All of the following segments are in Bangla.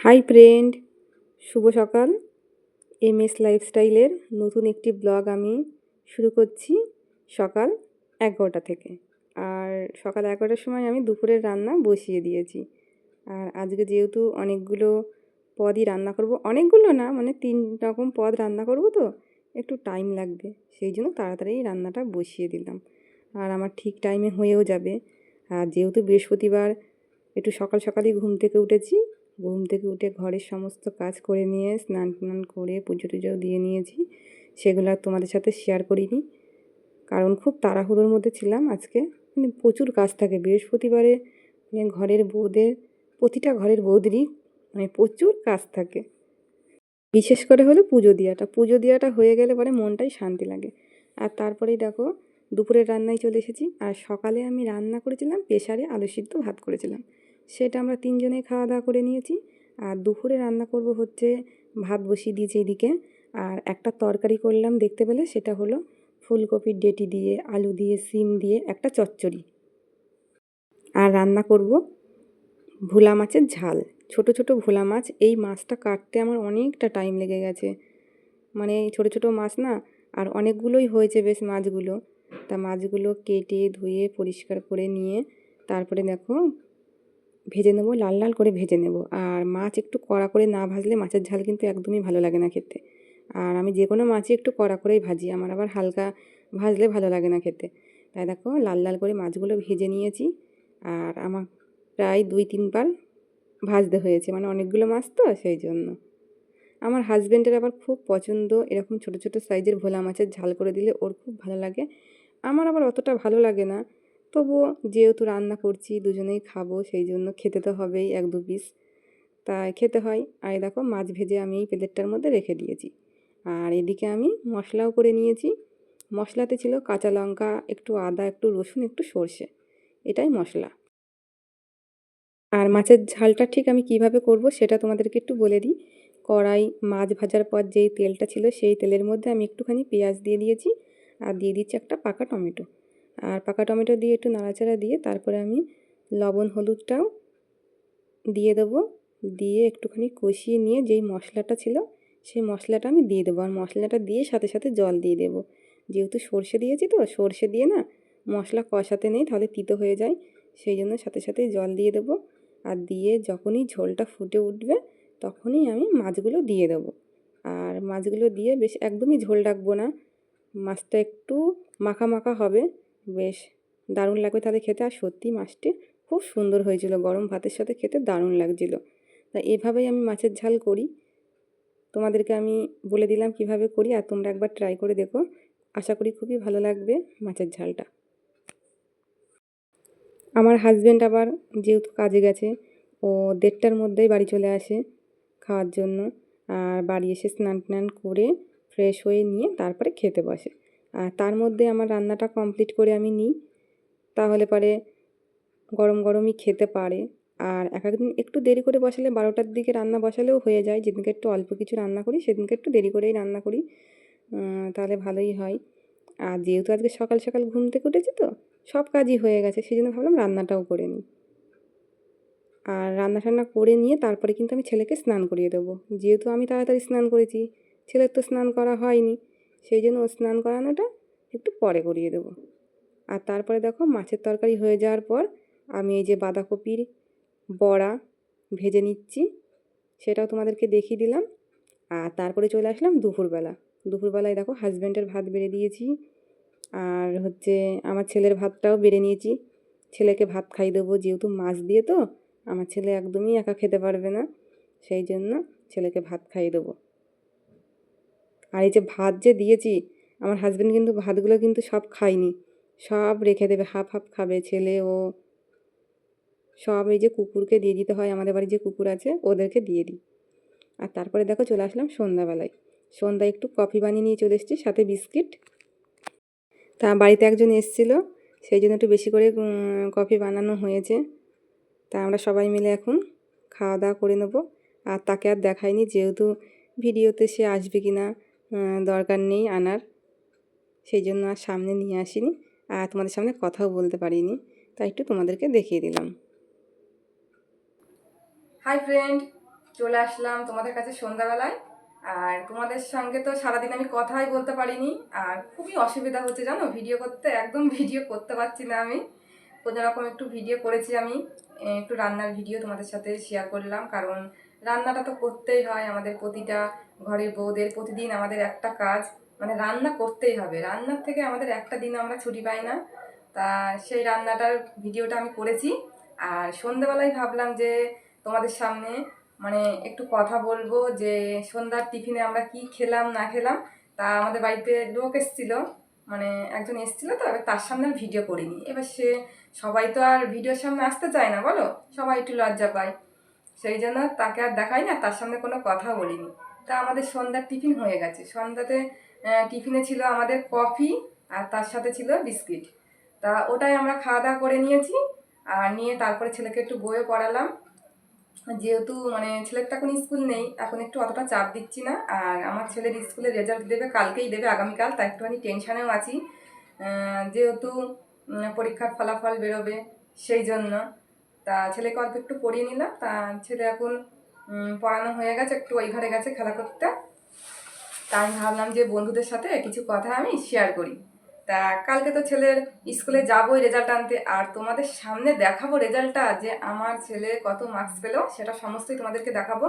হাই ফ্রেন্ড শুভ সকাল। এম এস লাইফস্টাইলের নতুন একটি ব্লগ আমি শুরু করছি সকাল এগারোটা থেকে। আর সকাল এগারোটার সময় আমি দুপুরের রান্না বসিয়ে দিয়েছি। আর আজকে যেহেতু অনেকগুলো পদই রান্না করব, অনেকগুলো না মানে তিন রকম পদ রান্না করব তো, একটু টাইম লাগবে। সেই জন্য তাড়াতাড়ি রান্নাটা বসিয়ে দিলাম। আর আমার ঠিক টাইমে হয়েও যাবে। আর যেহেতু বৃহস্পতিবার, একটু সকাল সকালই ঘুম থেকে উঠেছি ঘুম থেকে উঠে ঘরের সমস্ত কাজ করে নিয়ে, স্নান টান করে পুজো টুজো দিয়ে নিয়েছি। সেগুলো আর তোমাদের সাথে শেয়ার করিনি। কারণ খুব তাড়াহুড়োর মধ্যে ছিলাম আজকে। মানে প্রচুর কাজ থাকে। বৃহস্পতিবারে মানে ঘরের বউদের, প্রতিটা ঘরের বৌদেরই মানে প্রচুর কাজ থাকে। বিশেষ করে হলো পুজো দেওয়াটা। পুজো দেওয়াটা হয়ে গেলে পরে মনটাই শান্তি লাগে। আর তারপরেই দেখো, দুপুরের রান্নায় চলে এসেছি। আর সকালে আমি রান্না করেছিলাম প্রেশারে আলু সিদ্ধ ভাত করেছিলাম। সেটা আমরা তিনজনেই খাওয়া দাওয়া করে নিয়েছি। আর দুপুরে রান্না করব হচ্ছে ভাত বসিয়ে দিয়েছি এদিকে। আর একটা তরকারি করলাম দেখতে পেলে, সেটা হলো ফুলকপির ডেটি দিয়ে, আলু দিয়ে, সিম দিয়ে একটা চচ্চড়ি। আর রান্না করব ভোলা মাছের ঝাল। ছোট ছোট ভোলা মাছ, এই মাছটা কাটতে আমার অনেকটা টাইম লেগে গেছে। মানে ছোট ছোট মাছ না, আর অনেকগুলোই হয়েছে বেশ মাছগুলো। তা মাছগুলো কেটে ধুয়ে পরিষ্কার করে নিয়ে, তারপরে দেখো ভেজে নেব, লাল লাল করে ভেজে নেব। আর মাছ একটু কড়া করে না ভাজলে মাছের ঝাল কিন্তু একদমই ভালো লাগে না খেতে। আর আমি যে কোনো মাছই একটু কড়া করেই ভাজি, আমার আবার হালকা ভাজলে ভালো লাগে না খেতে। তাই দেখো, লাল লাল করে মাছগুলো ভেজে নিয়েছি। আর আমার প্রায় দুই তিনবার ভাজতে হয়েছে মানে অনেকগুলো মাছ তো, সেই জন্য। আমার হাজব্যান্ডের আবার খুব পছন্দ, এরকম ছোট ছোট সাইজের ভোলা মাছের ঝাল করে দিলে ওর খুব ভালো লাগে। আমার আবার অতটা ভালো লাগে না। তবুও যেহেতু রান্না করছি, দুজনেই খাব, সেই জন্য খেতে তো হবেই এক দু পিস। তাই খেতে হয়। আর দেখো, মাছ ভেজে আমি এই প্লেটটার মধ্যে রেখে দিয়েছি। আর এদিকে আমি মশলাও করে নিয়েছি। মশলাতে ছিল কাঁচা লঙ্কা, একটু আদা, একটু রসুন, একটু সর্ষে। এটাই মশলা। আর মাছের ঝালটা ঠিক আমি কীভাবে করব সেটা তোমাদেরকে একটু বলে দিই। কড়াই, মাছ ভাজার পর যেই তেলটা ছিল, সেই তেলের মধ্যে আমি একটুখানি পেঁয়াজ দিয়ে দিয়েছি। আর দিয়ে দিচ্ছি একটা পাকা টমেটো। আর পাকা টমেটো দিয়ে একটু নাড়াচাড়া দিয়ে তারপরে আমি লবণ হলুদটাও দিয়ে দেবো। দিয়ে একটুখানি কষিয়ে নিয়ে যেই মশলাটা ছিল, সেই মশলাটা আমি দিয়ে দেবো। আর মশলাটা দিয়ে সাথে সাথে জল দিয়ে দেবো। যেহেতু সর্ষে দিয়েছি তো, সর্ষে দিয়ে না মশলা কষাতে নেই, তাহলে তিতো হয়ে যায়। সেই জন্য সাথে সাথেই জল দিয়ে দেবো। আর দিয়ে যখনই ঝোলটা ফুটে উঠবে, তখনই আমি মাছগুলো দিয়ে দেবো। আর মাছগুলো দিয়ে বেশ একদমই ঝোল রাখব না। মাছটা একটু মাখা মাখা হবে। বেশ দারুণ লাগবে তাদের খেতে। আর সত্যি মাছটি খুব সুন্দর হয়েছিল। গরম ভাতের সাথে খেতে দারুণ লাগছিল। তা এভাবেই আমি মাছের ঝাল করি। তোমাদেরকে আমি বলে দিলাম কীভাবে করি, আর তোমরা একবার ট্রাই করে দেখো। আশা করি খুবই ভালো লাগবে মাছের ঝালটা। আমার হাজব্যান্ড আবার যেহেতু কাজে গেছে, ও দেড়টার মধ্যেই বাড়ি চলে আসে খাওয়ার জন্য। আর বাড়ি এসে স্নান টান করে ফ্রেশ হয়ে নিয়ে তারপরে খেতে বসে। আর তার মধ্যে আমার রান্নাটা কমপ্লিট করে আমি নিই, তাহলে পরে গরম গরমই খেতে পারে। আর এক একদিন একটু দেরি করে বসালে বারোটার দিকে রান্না বসালেও হয়ে যায়, যেদিনকে একটু অল্প কিছু রান্না করি সেদিনকে একটু দেরি করেই রান্না করি তাহলে ভালোই হয়। আর যেহেতু আজকে সকাল সকাল ঘুম থেকে উঠেছি তো, সব কাজই হয়ে গেছে সেই জন্য ভাবলাম রান্নাটাও করে নিই। আর রান্না টান্না করে নিয়ে তারপরে কিন্তু আমি ছেলেকে স্নান করিয়ে দেবো। যেহেতু আমি তাড়াতাড়ি স্নান করেছি, ছেলের তো স্নান করা হয়নি সেই জন্য স্নান করানোটা একটু পরে করিয়ে দেবো। আর তারপরে দেখো মাছের তরকারি হয়ে যাওয়ার পর আমি এই যে বাঁধাকপির বড়া ভেজে নিচ্ছি, সেটাও তোমাদেরকে দেখিয়ে দিলাম। আর তারপরে চলে আসলাম দুপুরবেলা। দুপুরবেলায় দেখো হাজব্যান্ডের ভাত বেড়ে দিয়েছি, আর হচ্ছে আমার ছেলের ভাতটাও বেড়ে নিয়েছি। ছেলেকে ভাত খাই দেবো, যেহেতু মাছ দিয়ে তো, আমার ছেলে একদমই একা খেতে পারবে না, সেই জন্য ছেলেকে ভাত খাইয়ে দেবো। আর এই যে ভাত যে দিয়েছি, আমার হাজব্যান্ড কিন্তু ভাতগুলো কিন্তু সব খায়নি। সব রেখে দেবে, হাফ হাফ খাবে, ছেলে, ও। সব এই যে কুকুরকে দিয়ে দিতে হয়, আমাদের বাড়ি যে কুকুর আছে, ওদেরকে দিয়ে দিই। আর তারপরে দেখো চলে আসলাম সন্ধ্যাবেলায়। সন্ধ্যায় একটু কফি বানিয়ে নিয়ে চলে এসেছি, সাথে বিস্কিট। তা বাড়িতে একজন এসেছিল, সেই জন্য একটু বেশি করে কফি বানানো হয়েছে। তা আমরা সবাই মিলে এখন খাওয়া দাওয়া করে নেব। আর তাকে আর দেখাইনি, যেহেতু ভিডিওতে সে আসবে কি না দরকার নেই আনার। সেই জন্য আর সামনে নিয়ে আসিনি আর তোমাদের সামনে কথাও বলতে পারিনি। তাই একটু তোমাদেরকে দেখিয়ে দিলাম। হাই ফ্রেন্ড চলে আসলাম তোমাদের কাছে সন্ধ্যাবেলায়। আর তোমাদের সঙ্গে তো সারাদিন আমি কথাই বলতে পারিনি। আর খুবই অসুবিধা হচ্ছে জানো ভিডিও করতে, একদম ভিডিও করতে পারছি না আমি। কোনো রকম একটু ভিডিও করেছি আমি। একটু রান্নার ভিডিও তোমাদের সাথে শেয়ার করলাম। কারণ রান্নাটা তো করতেই হয় আমাদের প্রতিটা ঘরের বউদের, প্রতিদিন আমাদের একটা কাজ মানে রান্না করতেই হবে। রান্নার থেকে আমাদের একটা দিন আমরা ছুটি পাই না। তা সেই রান্নাটার ভিডিওটা আমি করেছি। আর সন্ধ্যেবেলায় ভাবলাম যে তোমাদের সামনে মানে একটু কথা বলব যে সন্ধ্যার টিফিনে আমরা কি খেলাম, না খেলাম, তা আমাদের বাড়িতে লোক এসেছিল মানে একজন এসেছিল তো, এবার তার সামনে ভিডিও করিনি। এবার সে, সবাই তো আর ভিডিওর সামনে আসতে চায় না, বলো? সবাই একটু লজ্জা পায়। সেই জন্য তাকে আর দেখাই না, তার সামনে কোনো কথা বলিনি। তা আমাদের সন্ধ্যার টিফিন হয়ে গেছে। সন্ধ্যাতে টিফিনে ছিল আমাদের কফি আর তার সাথে ছিল বিস্কিট। তা ওটাই আমরা খাওয়া দাওয়া করে নিয়েছি আর নিয়ে তারপরে ছেলেকে একটু বইও পড়ালাম। যেহেতু মানে ছেলের তো এখন স্কুল নেই, এখন একটু অতটা চাপ দিচ্ছি না। আর আমার ছেলের স্কুলের রেজাল্ট দেবে, কালকেই দেবে, আগামীকাল, তাই একটুখানি টেনশানেও আছি। যেহেতু পরীক্ষার ফলাফল বেরোবে সেই জন্য। তা ছেলেকে অল্প একটু পড়িয়ে নিলাম। তা ছেলে এখন পড়ানো হয়ে গেছে, একটু ওই ঘরে গেছে খেলা করতে। তা আমি ভাবলাম যে বন্ধুদের সাথে কিছু কথা আমি শেয়ার করি। তা কালকে তো ছেলের স্কুলে যাবোই রেজাল্ট আনতে। আর তোমাদের সামনে দেখাবো রেজাল্টটা যে আমার ছেলে কত মার্কস পেল, সেটা সমস্তই তোমাদেরকে দেখাবো।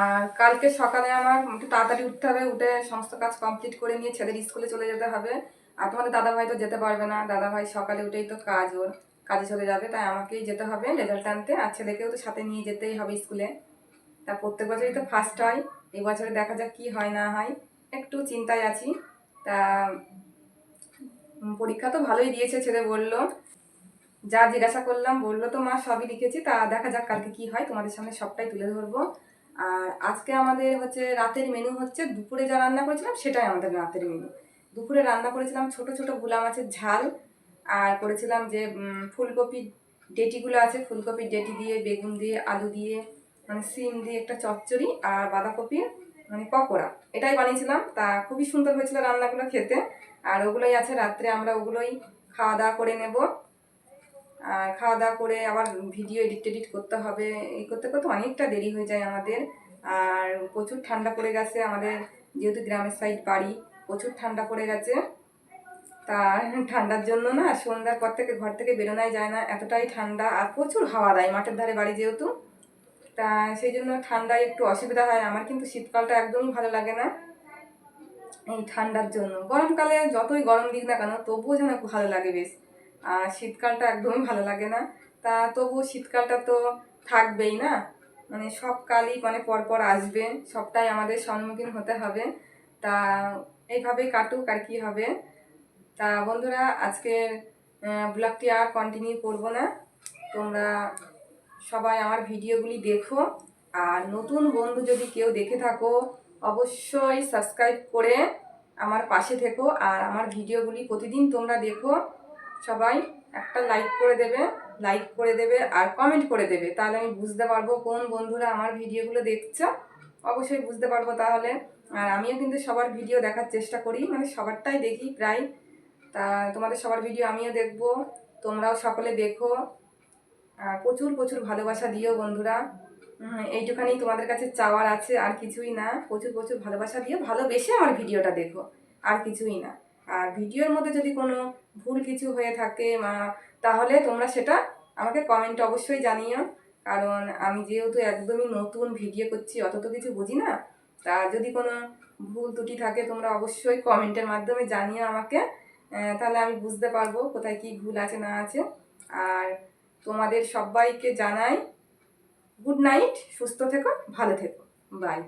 আর কালকে সকালে আমার একটু তাড়াতাড়ি উঠতে হবে, উঠে সমস্ত কাজ কমপ্লিট করে নিয়ে ছেলের স্কুলে চলে যেতে হবে। আর তোমাদের দাদাভাই তো যেতে পারবে না, দাদাভাই সকালে উঠেই তো কাজ ওর। কাজে চলে যাবে, তাই আমাকেই যেতে হবে রেজাল্ট আনতে। আর ছেলেকেও তো সাথে নিয়ে যেতেই হবে স্কুলে তা প্রত্যেক বছরই তো ফার্স্ট হয়, এই বছরে দেখা যাক কি হয় না হয়। একটু চিন্তায় আছি। তা পরীক্ষা তো ভালোই দিয়েছে ছেলে বলল। যা জিজ্ঞাসা করলাম, বলল তো মা সবই লিখেছি, তা দেখা যাক কালকে কি হয়। তোমাদের সামনে সবটাই তুলে ধরবো। আর আজকে আমাদের হচ্ছে রাতের মেনু হচ্ছে দুপুরে যা রান্না করেছিলাম, সেটাই আমাদের রাতের মেনু দুপুরে রান্না করেছিলাম ছোট ছোটগুলা মাছের ঝাল আর করেছিলাম যে উম, ফুলকপি ডেটিগুলো আছে ফুলকপির ডেটি দিয়ে বেগুন দিয়ে আলু দিয়ে মানে সিম দিয়ে একটা চচ্চড়ি আর বাঁধাকপির মানে পকোড়া। এটাই বানিয়েছিলাম। তা খুবই সুন্দর হয়েছিল রান্নাগুলো খেতে। আর ওগুলোই আছে রাত্রে আমরা ওগুলোই খাওয়া দাওয়া করে নেব। আর খাওয়া দাওয়া করে আবার ভিডিও এডিট টেডিট করতে হবে। এই করতে করতে অনেকটা দেরি হয়ে যায় আমাদের। আর প্রচুর ঠান্ডা পড়ে গেছে আমাদের যেহেতু গ্রামের সাইড বাড়ি প্রচুর ঠান্ডা পড়ে গেছে। তা ঠান্ডার জন্য না সন্ধ্যার পর থেকে ঘর থেকে বেরোনোই যায় না। এতটাই ঠান্ডা আর প্রচুর হাওয়া দেয় মাঠের ধারে বাড়ি যেহেতু। তা সেই জন্য ঠান্ডায় একটু অসুবিধা হয়। আমার কিন্তু শীতকালটা একদমই ভালো লাগে না এই ঠান্ডার জন্য। গরমকালে যতই গরম দিক না কেন তবুও যেন ভালো লাগে বেশ। আর শীতকালটা একদমই ভালো লাগে না। তা তবুও শীতকালটা তো থাকবেই না। মানে সব কালই মানে পরপর আসবে। সবটাই আমাদের সম্মুখীন হতে হবে। তা এইভাবেই কাটুক আর কি হবে। তা বন্ধুরা, আজকের ব্লগটি আর কন্টিনিউ করব না। তোমরা সবাই আমার ভিডিওগুলি দেখো। আর নতুন বন্ধু যদি কেউ দেখে থাকো, অবশ্যই সাবস্ক্রাইব করে আমার পাশে থেকো। আর আমার ভিডিওগুলি প্রতিদিন তোমরা দেখো। সবাই একটা লাইক করে দেবে লাইক করে দেবে আর কমেন্ট করে দেবে। তাহলে আমি বুঝতে পারব কোন বন্ধুরা আমার ভিডিওগুলো দেখছ। অবশ্যই বুঝতে পারব তাহলে। আর আমিও কিন্তু সবার ভিডিও দেখার চেষ্টা করি। মানে সবারটাই দেখি প্রায় তা তোমাদের সবার ভিডিও আমিও দেখব। তোমরাও সকলে দেখো। আর প্রচুর প্রচুর ভালোবাসা দিও বন্ধুরা। এইটুখানি তোমাদের কাছে চাওয়ার আছে, আর কিছুই না। প্রচুর প্রচুর ভালোবাসা দিও। ভালোবেসে আমার ভিডিওটা দেখো, আর কিছুই না। আর ভিডিওর মধ্যে যদি কোনো ভুল কিছু হয়ে থাকে তাহলে তোমরা সেটা আমাকে কমেন্ট অবশ্যই জানিও। কারণ আমি যেহেতু একদমই নতুন ভিডিও করছি, অত তো কিছু বুঝি না। তা যদি কোনো ভুল ত্রুটি থাকে, তোমরা অবশ্যই কমেন্টের মাধ্যমে জানিও আমাকে। তাহলে আমি বুঝতে পারব কোথায় কি ভুল আছে, না আছে। আর তোমাদের সবাইকে জানাই গুড নাইট সুস্থ থেকো, ভালো থেকো। বাই